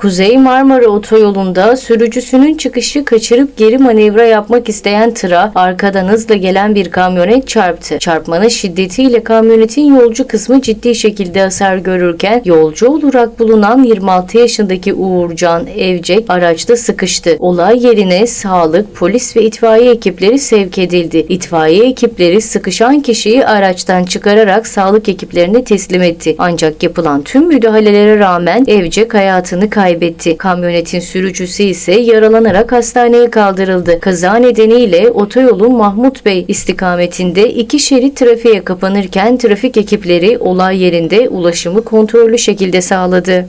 Kuzey Marmara Otoyolu'nda sürücüsünün çıkışı kaçırıp geri manevra yapmak isteyen tıra arkadan hızla gelen bir kamyonet çarptı. Çarpmanın şiddetiyle kamyonetin yolcu kısmı ciddi şekilde hasar görürken yolcu olarak bulunan 26 yaşındaki Uğurcan Evcek araçta sıkıştı. Olay yerine sağlık, polis ve itfaiye ekipleri sevk edildi. İtfaiye ekipleri sıkışan kişiyi araçtan çıkararak sağlık ekiplerine teslim etti. Ancak yapılan tüm müdahalelere rağmen Evcek hayatını kaybetti. Kamyonetin sürücüsü ise yaralanarak hastaneye kaldırıldı. Kaza nedeniyle otoyolun Mahmut Bey istikametinde iki şerit trafiğe kapanırken trafik ekipleri olay yerinde ulaşımı kontrollü şekilde sağladı.